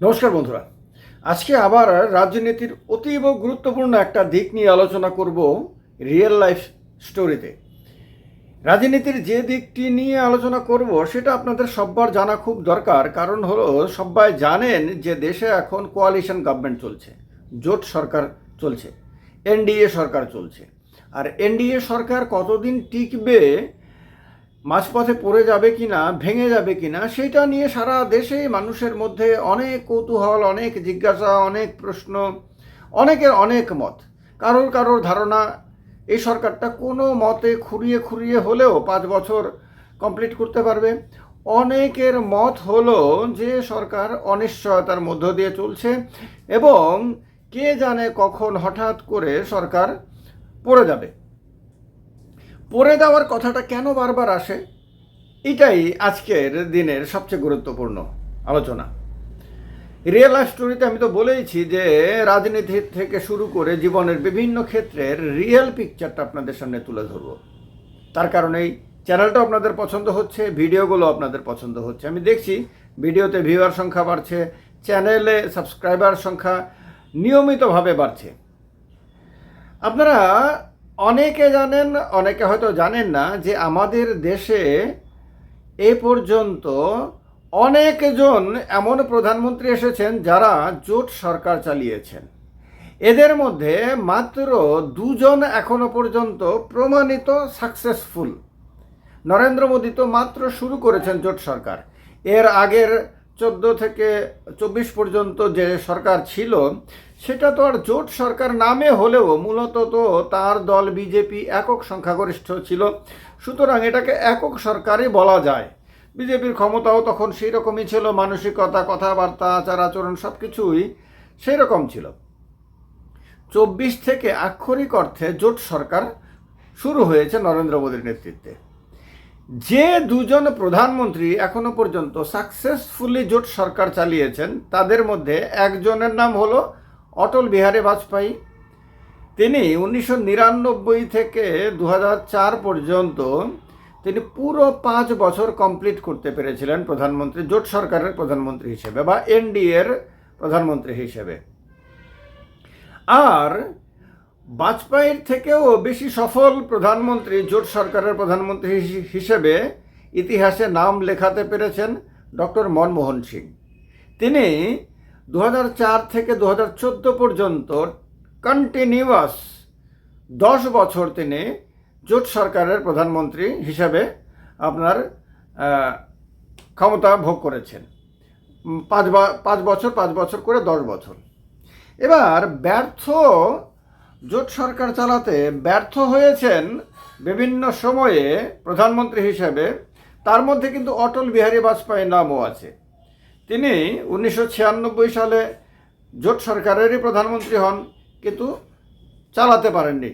নমস্কার বন্ধুরা। আজকে আবার রাজনীতির অতীব গুরুত্বপূর্ণ একটা দিক নিয়ে আলোচনা করব রিয়েল লাইফ স্টোরিতে। রাজনীতির যে দিকটি নিয়ে আলোচনা করব, সেটা আপনাদের সব্বার জানা খুব দরকার। কারণ হলো সবাই জানেন যে দেশে এখন কোয়ালিশন গভর্নমেন্ট চলছে, জোট সরকার চলছে, এনডিএ সরকার চলছে। আর এনডিএ সরকার কতদিন টিকবে মাঝপথে পড়ে যাবে কি না ভেঙে যাবে কি না সেটা নিয়ে সারা দেশে মানুষের মধ্যে অনেক কৌতূহল, অনেক জিজ্ঞাসা, অনেক প্রশ্ন, অনেকের অনেক মত। কারোর কারোর ধারণা, এই সরকারটা কোনো মতে খুঁড়িয়ে খুঁড়িয়ে হলেও পাঁচ বছর কমপ্লিট করতে পারবে। অনেকের মত হলো যে সরকার অনিশ্চয়তার মধ্য দিয়ে চলছে এবং কে জানে কখন হঠাৎ করে সরকার পড়ে যাবে। পড়ে দেওয়ার কথাটা কেন বারবার আসে? এটাই আজকের দিনের সবচেয়ে গুরুত্বপূর্ণ আলোচনা। রিয়েল লাইফ স্টোরিতে আমি তো বলেইছি যে, রাজনীতি থেকে শুরু করে জীবনের বিভিন্ন ক্ষেত্রের রিয়েল পিকচারটা আপনাদের সামনে তুলে ধরব। তার কারণেই চ্যানেলটা আপনাদের পছন্দ হচ্ছে ভিডিওগুলো আপনাদের পছন্দ হচ্ছে। আমি দেখছি ভিডিওতে ভিউয়ার সংখ্যা বাড়ছে চ্যানেলে সাবস্ক্রাইবার সংখ্যা নিয়মিতভাবে বাড়ছে। আপনারা অনেকে জানেন, অনেকে হয়তো জানেন না যে আমাদের দেশে এ পর্যন্ত অনেকজন এমন প্রধানমন্ত্রী এসেছেন যারা জোট সরকার চালিয়েছেন। এদের মধ্যে মাত্র দুজন এখনও পর্যন্ত প্রমাণিত সাকসেসফুল নরেন্দ্র মোদী তো মাত্র শুরু করেছেন জোট সরকার। এর আগের চোদ্দ থেকে চব্বিশ পর্যন্ত যে সরকার ছিল, সেটা তো আর জোট সরকার নামে হলেও মূলত তো তার দল বিজেপি একক সংখ্যাগরিষ্ঠ ছিল। সুতরাং এটাকে একক সরকারই বলা যায়। বিজেপির ক্ষমতাও তখন সেই রকমই ছিল, মানসিকতা, কথাবার্তা আচার আচরণ সব কিছুই সেই রকম ছিল। চব্বিশ থেকে আক্ষরিক অর্থে জোট সরকার শুরু হয়েছে নরেন্দ্র মোদীর নেতৃত্বে। যে দুজন প্রধানমন্ত্রী এখনও পর্যন্ত সাকসেসফুলি জোট সরকার চালিয়েছেন, তাদের মধ্যে একজনের নাম হলো অটল বিহারী বাজপেয়ী। তিনি উনিশশো নিরানব্বই থেকে দু হাজার চার পর্যন্ত তিনি পুরো পাঁচ বছর কমপ্লিট করতে পেরেছিলেন প্রধানমন্ত্রী, জোট সরকারের প্রধানমন্ত্রী হিসেবে বা এনডিএর প্রধানমন্ত্রী হিসেবে। আর বাজপেয়ীর থেকেও বেশি সফল প্রধানমন্ত্রী, জোট সরকারের প্রধানমন্ত্রী হিসে- হিসেবে ইতিহাসে নাম লেখাতে পেরেছেন ডক্টর মনমোহন সিং। তিনি দু হাজার চার থেকে দু হাজার চোদ্দ পর্যন্ত কন্টিনিউয়াস দশ বছর তিনি জোট সরকারের প্রধানমন্ত্রী হিসাবে আপনার ক্ষমতা ভোগ করেছেন। পাঁচ পাঁচ বছর পাঁচ বছর করে দশ বছর। এবার ব্যর্থ জোট সরকার চালাতে ব্যর্থ হয়েছেন বিভিন্ন সময়ে প্রধানমন্ত্রী হিসেবে, তার মধ্যে কিন্তু অটল বিহারী বাজপেয়ীর নামও আছে। তিনি উনিশশো ছিয়ানব্বই সালে জোট সরকারেরই প্রধানমন্ত্রী হন, কিন্তু চালাতে পারেননি।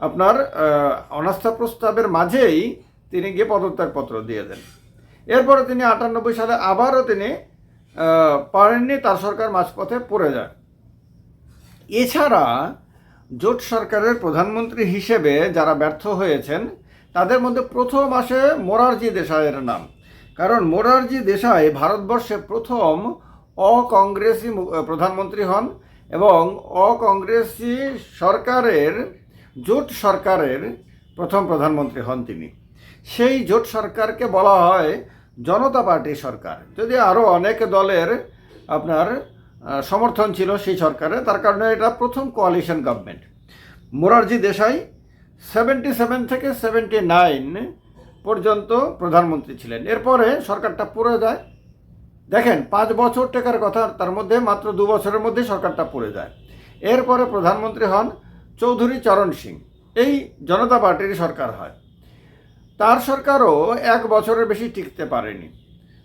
আপনার অনাস্থা প্রস্তাবের মাঝেই তিনি গিয়ে পদত্যাগপত্র দিয়ে দেন। এরপরে তিনি আটানব্বই সালে আবারও তিনি পারেননি, তার সরকার মাঝপথে পড়ে যায়। এছাড়া জোট সরকারের প্রধানমন্ত্রী হিসেবে যারা ব্যর্থ হয়েছেন, তাদের মধ্যে প্রথম আসে মোরারজি দেশাইয়ের নাম। কারণ মোরারজি দেশাই ভারতবর্ষে প্রথম অকংগ্রেসি প্রধানমন্ত্রী হন এবং অকংগ্রেসি সরকারের, জোট সরকারের প্রথম প্রধানমন্ত্রী হন তিনি। সেই জোট সরকারকে বলা হয় জনতা পার্টি সরকার। যদি আরও অনেক দলের আপনার সমর্থন ছিল সেই সরকারে তার কারণে এটা প্রথম coalition government Morarji Desai seventy seven থেকে সেভেন্টি নাইন পর্যন্ত প্রধানমন্ত্রী ছিলেন। এরপরে সরকারটা পড়ে যায়। দেখেন, পাঁচ বছর টেকার কথা, তার মধ্যে মাত্র দু বছরের মধ্যে সরকারটা পড়ে যায়। এরপরে প্রধানমন্ত্রী হন চৌধুরী চরণ সিং। এই জনতা পার্টির সরকার হয়। তার সরকারও এক বছরের বেশি টিকতে পারেনি।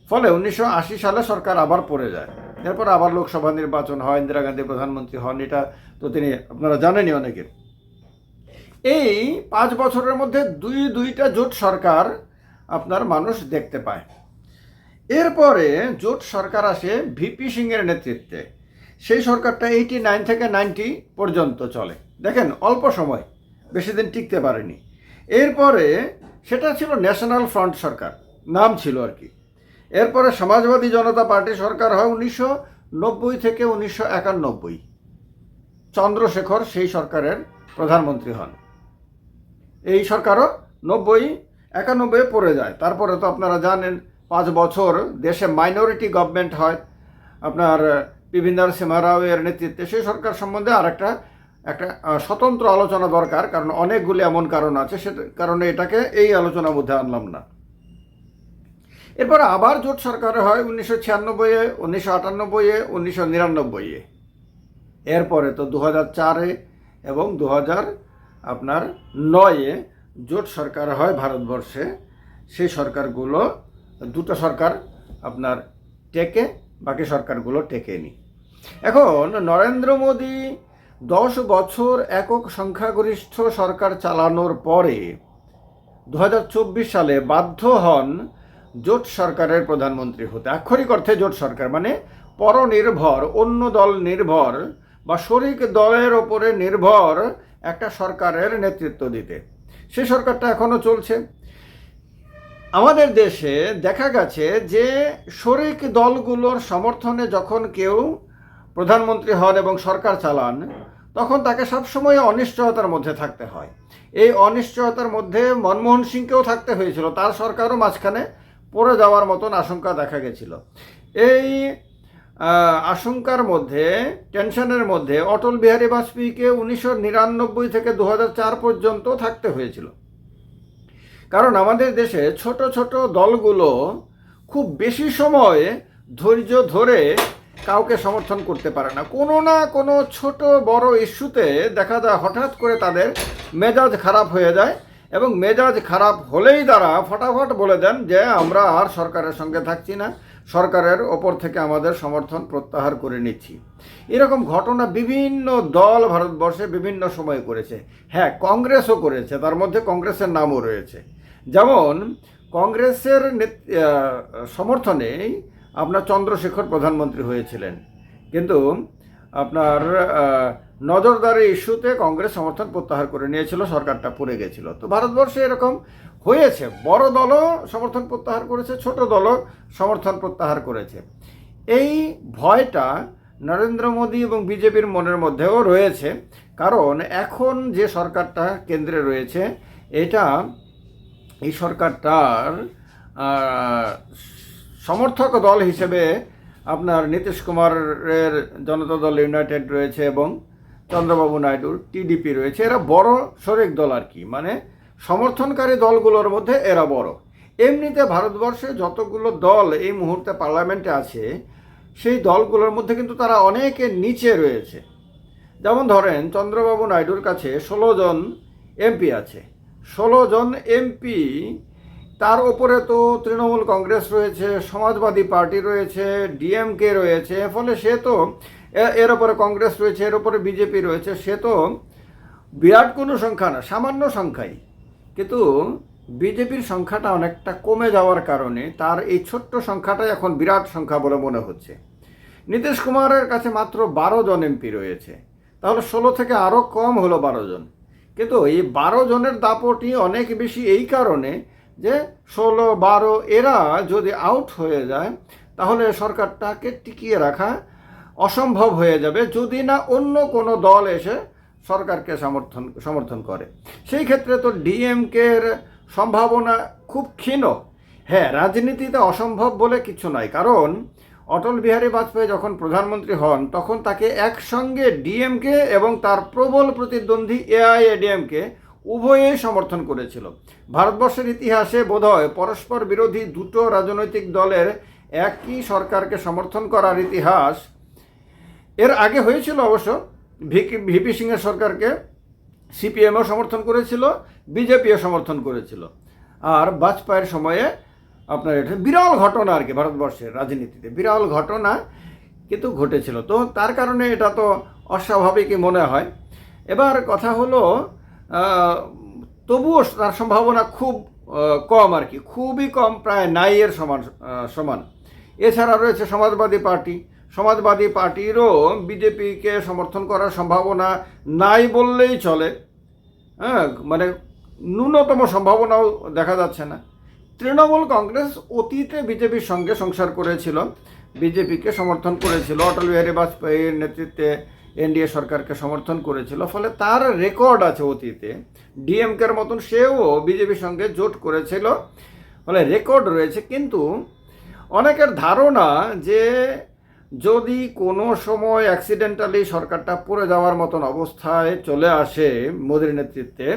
ফলে উনিশশো আশি সালে সরকার আবার পড়ে যায়। এরপর আবার লোকসভা নির্বাচন হয়, ইন্দিরা গান্ধী প্রধানমন্ত্রী হন, এটা তো তিনি, আপনারা জানেনই অনেকে। এই পাঁচ বছরের মধ্যে দুই দুইটা জোট সরকার আপনার মানুষ দেখতে পায়। এরপরে জোট সরকার আসে ভিপি সিংয়ের নেতৃত্বে। সেই সরকারটা এইটি নাইন থেকে নাইনটি পর্যন্ত চলে। দেখেন, অল্প সময়, বেশি দিন টিকতে পারেনি। এরপরে সেটা ছিল ন্যাশনাল ফ্রন্ট সরকার, নাম ছিল আর কি। এরপরে সমাজবাদী জনতা পার্টি সরকার হয় উনিশশো নব্বই থেকে উনিশশো একানব্বই। চন্দ্রশেখর সেই সরকারের প্রধানমন্ত্রী হন। এই সরকারও নব্বই একানব্বই পড়ে যায়। তারপরে তো আপনারা জানেন, পাঁচ বছর দেশে মাইনরিটি গভর্নমেন্ট হয়। আপনার বিভিন্ন সিমারাও এর নেতৃত্বে সেই সরকার সম্বন্ধে আর একটা একটা স্বতন্ত্র আলোচনা দরকার, কারণ অনেকগুলি এমন কারণ আছে, সে কারণে এটাকে এই আলোচনার মধ্যে আনলাম না। এরপর আবার জোট সরকার হয় উনিশশো ছিয়ানব্বইয়ে উনিশশো আটানব্বইয়ে উনিশশো নিরানব্বইয়ে এরপরে তো দু চারে এবং দু হাজার আপনার নয়ে জোট সরকার হয় ভারতবর্ষে। সেই সরকারগুলো দুটো সরকার আপনার টেকে, বাকি সরকারগুলো টেকেনি। এখন নরেন্দ্র মোদী দশ বছর একক সংখ্যাগরিষ্ঠ সরকার চালানোর পরে দু হাজার চব্বিশ সালে বাধ্য হন জোট সরকারের প্রধানমন্ত্রী হতে, আক্ষরিক অর্থে জোট সরকার মানে পরনির্ভর, অন্য দল নির্ভর বা শরিক দলের ওপরে নির্ভর একটা সরকারের নেতৃত্ব দিতে। সে সরকারটা এখনও চলছে। আমাদের দেশে দেখা গেছে যে শরিক দলগুলোর সমর্থনে যখন কেউ প্রধানমন্ত্রী হন এবং সরকার চালান, তখন তাকে সবসময় অনিশ্চয়তার মধ্যে থাকতে হয়। এই অনিশ্চয়তার মধ্যে মনমোহন সিংকেও থাকতে হয়েছিল। তার সরকারও মাঝখানে পড়ে যাওয়ার মতন আশঙ্কা দেখা গেছিল। এই আশঙ্কার মধ্যে, টেনশনের মধ্যে অটল বিহারী বাজপেয়ীকে উনিশশো নিরানব্বই থেকে দু হাজার চার পর্যন্ত থাকতে হয়েছিল। কারণ আমাদের দেশে ছোট ছোট দলগুলো খুব বেশি সময় ধৈর্য ধরে কাউকে সমর্থন করতে পারে না। কোনো না কোনো ছোট বড় ইস্যুতে দেখা যায় হঠাৎ করে তাদের মেজাজ খারাপ হয়ে যায়। এবং মেজাজ খারাপ হলেই তারা ফটাফট বলে দেন যে আমরা আর সরকারের সঙ্গে থাকছি না, সরকারের ওপর থেকে আমাদের সমর্থন প্রত্যাহার করে নিচ্ছি। এরকম ঘটনা বিভিন্ন দল ভারতবর্ষে বিভিন্ন সময় করেছে। হ্যাঁ কংগ্রেসও করেছে, তার মধ্যে কংগ্রেসের নামও রয়েছে। যেমন, কংগ্রেসের সমর্থনেই আপনার চন্দ্রশেখর প্রধানমন্ত্রী হয়েছিলেন। কিন্তু আপনার নজরদারি ইস্যুতে কংগ্রেস সমর্থন প্রত্যাহার করে নিয়েছিল, সরকারটা পড়ে গেছিল। তো ভারতবর্ষে এরকম হয়েছে। বড় দলও সমর্থন প্রত্যাহার করেছে, ছোট দলও সমর্থন প্রত্যাহার করেছে। এই ভয়টা নরেন্দ্র মোদী এবং বিজেপির মনের মধ্যেও রয়েছে। কারণ এখন যে সরকারটা কেন্দ্রে রয়েছে, এটা এই সরকারটার সমর্থক দল হিসেবে আপনার নীতিশ কুমারের জনতা দল ইউনাইটেড রয়েছে এবং চন্দ্রবাবু নাইডুর টিডিপি রয়েছে। এরা বড় শরিক দল আর কি মানে সমর্থনকারী দলগুলোর মধ্যে এরা বড়। এমনিতে ভারতবর্ষে যতগুলো দল এই মুহূর্তে পার্লামেন্টে আছে, সেই দলগুলোর মধ্যে কিন্তু তারা অনেকে নিচে রয়েছে। যেমন ধরেন, চন্দ্রবাবু নাইডুর কাছে ষোলো জন এমপি আছে। ষোলো জন এমপি তার ওপরে তো তৃণমূল কংগ্রেস রয়েছে, সমাজবাদী পার্টি রয়েছে, ডিএমকে রয়েছে, ফলে সে তো এর ওপরে কংগ্রেস রয়েছে, এর ওপরে বিজেপি রয়েছে, সে তো বিরাট কোনো সংখ্যা না, সামান্য সংখ্যাই। কিন্তু বিজেপির সংখ্যাটা অনেকটা কমে যাওয়ার কারণে তার এই ছোট্ট সংখ্যাটাই এখন বিরাট সংখ্যা বলে মনে হচ্ছে। নীতিশ কুমারের কাছে মাত্র বারো জন এমপি রয়েছে, তাহলে ষোলো থেকে আরও কম হলো বারো জন। কিন্তু এই বারো জনের দাপটি অনেক বেশি এই কারণে যে ষোলো, বারো এরা যদি আউট হয়ে যায়, তাহলে সরকারটাকে টিকিয়ে রাখা অসম্ভব হয়ে যাবে যদি না অন্য কোনো দল এসে সরকারকে সমর্থন সমর্থন করে। সেই ক্ষেত্রে তো ডিএমকের সম্ভাবনা খুব ক্ষীণ। হ্যাঁ রাজনীতিতে অসম্ভব বলে কিছু নয় কারণ অটল বিহারী বাজপেয়ী যখন প্রধানমন্ত্রী হন, তখন তাকে একসঙ্গে ডিএমকে এবং তার প্রবল প্রতিদ্বন্দ্বী এআইএডিএমকে উভয়েই সমর্থন করেছিল। ভারতবর্ষের ইতিহাসে বোধহয় পরস্পর বিরোধী দুটো রাজনৈতিক দলের একই সরকারকে সমর্থন করার ইতিহাস। এর আগে হয়েছিল অবশ্য ভিপি সিংয়ের সরকারকে সিপিএমও সমর্থন করেছিল, বিজেপিও সমর্থন করেছিল। আর বাজপেয়ীর সময়ে আপনার এটা বিরল ঘটনা আর কি ভারতবর্ষের রাজনীতিতে, বিরল ঘটনা কিন্তু ঘটেছিল। তো তার কারণে এটা তো অস্বাভাবিকই মনে হয়। এবার কথা হলো তবুও তার সম্ভাবনা খুব কম আর কি। খুবই কম, প্রায় নাই এর সমান সমান। এছাড়া রয়েছে সমাজবাদী পার্টি। সমাজবাদী পার্টিরও বিজেপিকে সমর্থন করার সম্ভাবনা নাই বললেই চলে। হ্যাঁ মানে ন্যূনতম সম্ভাবনাও দেখা যাচ্ছে না। তৃণমূল কংগ্রেস অতীতে বিজেপির সঙ্গে সংসার করেছিল। বিজেপিকে সমর্থন করেছিল। অটল বিহারী বাজপেয়ীর নেতৃত্বে এনডিএ সরকারকে সমর্থন করেছিল, ফলে তার রেকর্ড আছে অতীতে। ডিএমকের মতন সেও বিজেপির সঙ্গে জোট করেছিল, ফলে রেকর্ড রয়েছে, কিন্তু অনেকের ধারণা যে যদি কোনো সময় অ্যাক্সিডেন্টালি সরকারটা পড়ে যাওয়ার মতন অবস্থায় চলে আসে মোদীর নেতৃত্বে,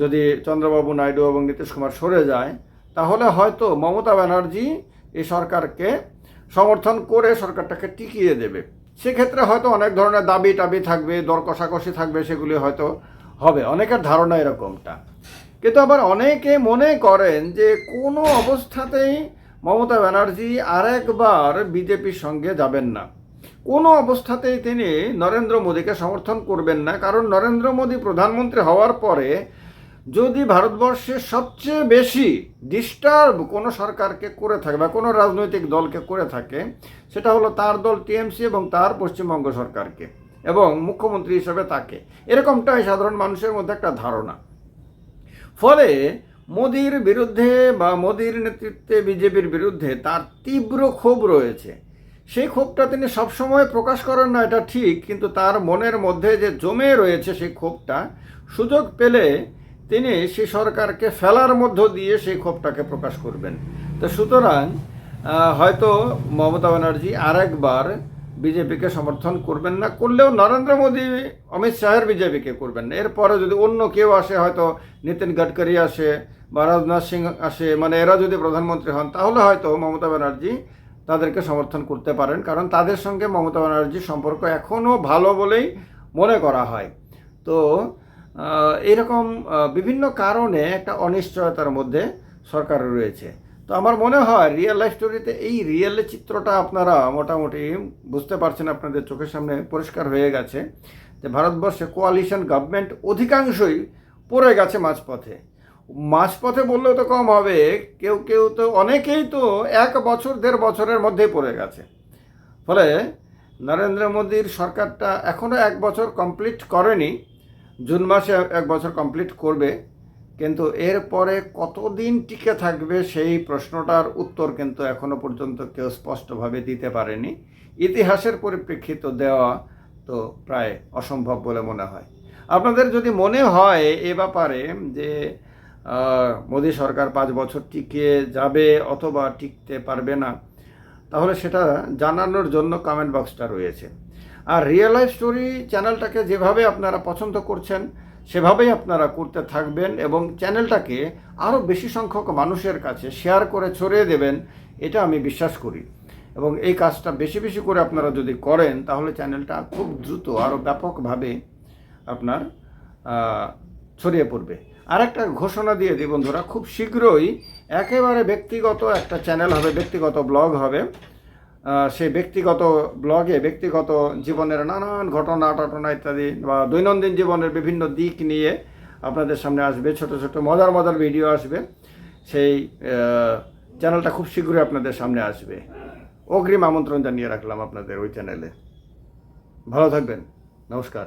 যদি চন্দ্রবাবু নাইডু এবং নীতিশ কুমার সরে যায়, তাহলে হয়তো মমতা ব্যানার্জি এই সরকারকে সমর্থন করে সরকারটাকে টিকিয়ে দেবে। সেক্ষেত্রে হয়তো অনেক ধরনের দাবি টাবি থাকবে, দর কষাকষি থাকবে, সেগুলি হয়তো হবে। অনেকের ধারণা এরকমটা। কিন্তু আবার অনেকে মনে করেন যে কোনো অবস্থাতেই মমতা ব্যানার্জি আরেকবার বিজেপির সঙ্গে যাবেন না। কোনো অবস্থাতেই তিনি নরেন্দ্র মোদীকে সমর্থন করবেন না। কারণ নরেন্দ্র মোদী প্রধানমন্ত্রী হওয়ার পরে যদি ভারতবর্ষে সবচেয়ে বেশি ডিস্টার্ব কোনো সরকারকে করে থাকে বা কোনো রাজনৈতিক দলকে করে থাকে, সেটা হলো তার দল টিএমসি এবং তার পশ্চিমবঙ্গ সরকারকে এবং মুখ্যমন্ত্রী হিসেবে তাকে। এরকমটাই সাধারণ মানুষের মধ্যে একটা ধারণা। ফলে মোদির বিরুদ্ধে বা মোদির নেতৃত্বে বিজেপির বিরুদ্ধে তার তীব্র ক্ষোভ রয়েছে। সেই ক্ষোভটা তিনি সবসময় প্রকাশ করেন না, এটা ঠিক, কিন্তু তার মনের মধ্যে যে জমে রয়েছে সেই ক্ষোভটা, সুযোগ পেলে তিনি সেই সরকারকে ফেলার মধ্য দিয়ে সেই ক্ষোভটাকে প্রকাশ করবেন। তো সুতরাং হয়তো মমতা ব্যানার্জি আরেকবার বিজেপিকে সমর্থন করবেন না, করলেও নরেন্দ্র মোদী, অমিত শাহের বিজেপিকে করবেন না। এরপরে যদি অন্য কেউ আসে, হয়তো নিতিন গডকরি আসে বা রাজনাথ সিং আসে মানে এরা যদি প্রধানমন্ত্রী হন, তাহলে হয়তো মমতা ব্যানার্জি তাদেরকে সমর্থন করতে পারেন, কারণ তাদের সঙ্গে মমতা ব্যানার্জির সম্পর্ক এখনও ভালো বলেই মনে করা হয়। তো এরকম বিভিন্ন কারণে একটা অনিশ্চয়তার মধ্যে সরকার রয়েছে। তো আমার মনে হয় রিয়েল লাইফ স্টোরিতে এই রিয়েল চিত্রটা আপনারা মোটামুটি বুঝতে পারছেন, আপনাদের চোখের সামনে পরিষ্কার হয়ে গেছে যে ভারতবর্ষে কোয়ালিশন গভর্নমেন্ট অধিকাংশই পড়ে গেছে মাঝপথে। মাঝপথে বললেও তো কম হবে, কেউ কেউ তো অনেকেই তো এক বছর, দেড় বছরের মধ্যেই পড়ে গেছে। ফলে নরেন্দ্র মোদীর সরকারটা এখনও এক বছর কমপ্লিট করেনি। জুন মাসে এক বছর কমপ্লিট করবে, কিন্তু এরপরে কতদিন টিকে থাকবে সেই প্রশ্নটার উত্তর কিন্তু এখনও পর্যন্ত কেউ স্পষ্টভাবে দিতে পারেনি। ইতিহাসের পরিপ্রেক্ষিত দেওয়া তো প্রায় অসম্ভব বলে মনে হয়। আপনাদের যদি মনে হয় এ ব্যাপারে যে মোদী সরকার পাঁচ বছর টিকে যাবে অথবা টিকতে পারবে না, তাহলে সেটা জানানোর জন্য কমেন্ট বক্সটা রয়েছে। আর রিয়েল লাইফ স্টোরি চ্যানেলটাকে যেভাবে আপনারা পছন্দ করছেন, সেভাবেই আপনারা করতে থাকবেন এবং চ্যানেলটাকে আরও বেশি সংখ্যক মানুষের কাছে শেয়ার করে ছড়িয়ে দেবেন, এটা আমি বিশ্বাস করি। এবং এই কাজটা বেশি বেশি করে আপনারা যদি করেন, তাহলে চ্যানেলটা খুব দ্রুত আরও ব্যাপকভাবে আপনার ছড়িয়ে পড়বে। আর একটা ঘোষণা দিয়ে দিই বন্ধুরা, খুব শীঘ্রই একেবারে ব্যক্তিগত একটা চ্যানেল হবে, ব্যক্তিগত ব্লগ হবে। সেই ব্যক্তিগত ব্লগে ব্যক্তিগত জীবনের নানান ঘটনা, টটনা ইত্যাদি বা দৈনন্দিন জীবনের বিভিন্ন দিক নিয়ে আপনাদের সামনে আসবে, ছোট ছোট, মজার মজার ভিডিও আসবে। সেই চ্যানেলটা খুব শীঘ্রই আপনাদের সামনে আসবে। অগ্রিম আমন্ত্রণ জানিয়ে রাখলাম আপনাদের ওই চ্যানেলে ভালো থাকবেন। নমস্কার।